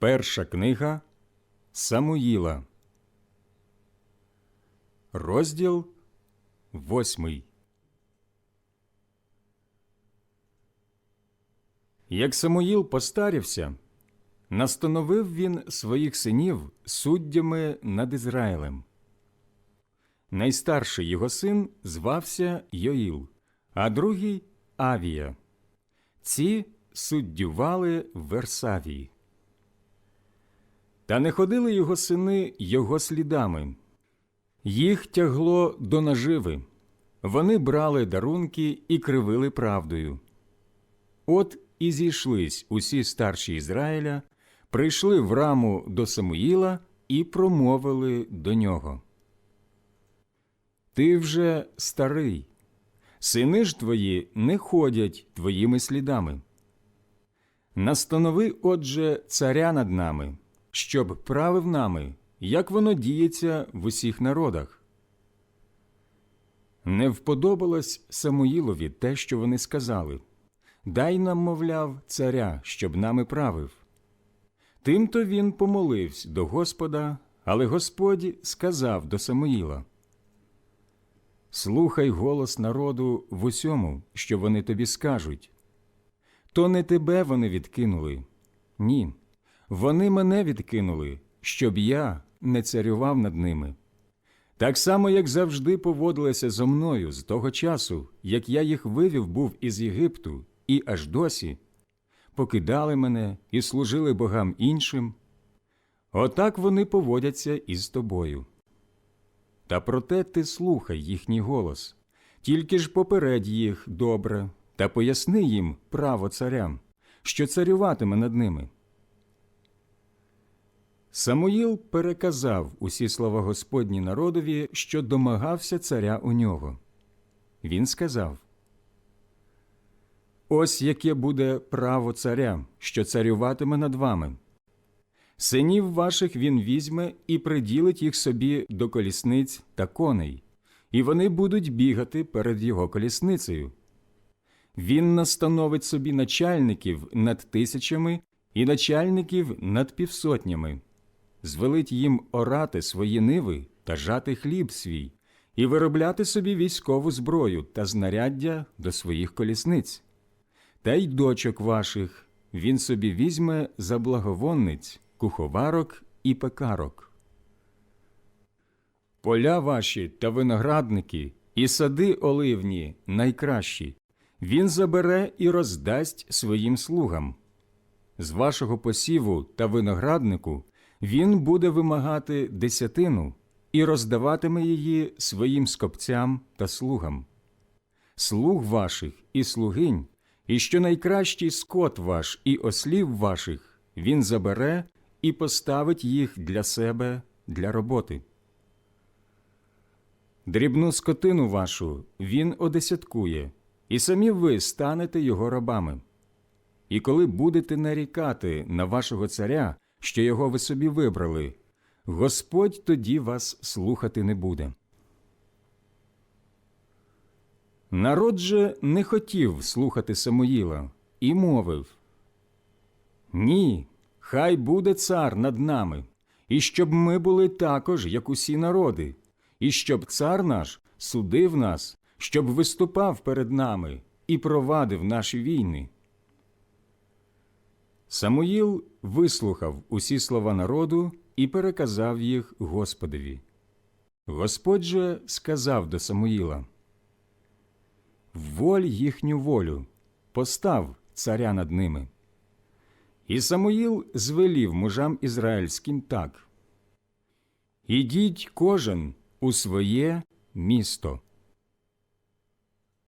Перша книга Самуїла, розділ восьмий. Як Самуїл постарівся, настановив він своїх синів суддями над Ізраїлем. Найстарший його син звався Йоїл, а другий Авія. Ці суддювали в Версавії. Та не ходили його сини його слідами. Їх тягло до наживи. Вони брали дарунки і кривили правдою. От і зійшлись усі старші Ізраїля, прийшли в раму до Самуїла і промовили до нього. Ти вже старий, сини ж твої не ходять твоїми слідами. Настанови, отже, царя над нами, щоб правив нами, як воно діється в усіх народах. Не вподобалось Самуїлові те, що вони сказали Дай нам, мовляв, царя, щоб нами правив. Тимто він помолився до Господа, але Господь сказав до Самуїла Слухай голос народу в усьому, що вони тобі скажуть. То не тебе вони відкинули. Ні, вони мене відкинули, щоб я не царював над ними. Так само, як завжди поводилися зо мною з того часу, як я їх вивів був із Єгипту, і аж досі, покидали мене і служили богам іншим. Отак вони поводяться із тобою. Та проте ти слухай їхній голос, тільки ж попередь їх добре та поясни їм право царям, що царюватиме над ними. Самуїл переказав усі слова Господні народові, що домагався царя у нього. Він сказав Ось яке буде право царя, що царюватиме над вами. Синів ваших він візьме і приділить їх собі до колісниць та коней, і вони будуть бігати перед його колісницею. Він настановить собі начальників над тисячами і начальників над півсотнями, звелить їм орати свої ниви та жати хліб свій, і виробляти собі військову зброю та знаряддя до своїх колісниць. Та й дочок ваших він собі візьме за благовонниць, куховарок і пекарок. Поля ваші та виноградники і сади оливні найкращі він забере і роздасть своїм слугам. З вашого посіву та винограднику він буде вимагати десятину і роздаватиме її своїм скопцям та слугам. Слуг ваших і слугинь, і що найкращий скот ваш і ослів ваших він забере і поставить їх для себе для роботи. Дрібну скотину вашу він одесяткує, і самі ви станете його рабами. І коли будете нарікати на вашого царя, що його ви собі вибрали, Господь тоді вас слухати не буде. Народ же не хотів слухати Самуїла і мовив Ні, хай буде цар над нами, і щоб ми були також, як усі народи, і щоб цар наш судив нас, щоб виступав перед нами і провадив наші війни. Самуїл вислухав усі слова народу і переказав їх Господові. Господь же сказав до Самуїла Воль їхню волю, постав царя над ними. І Самуїл звелів мужам ізраїльським так Ідіть кожен у своє місто.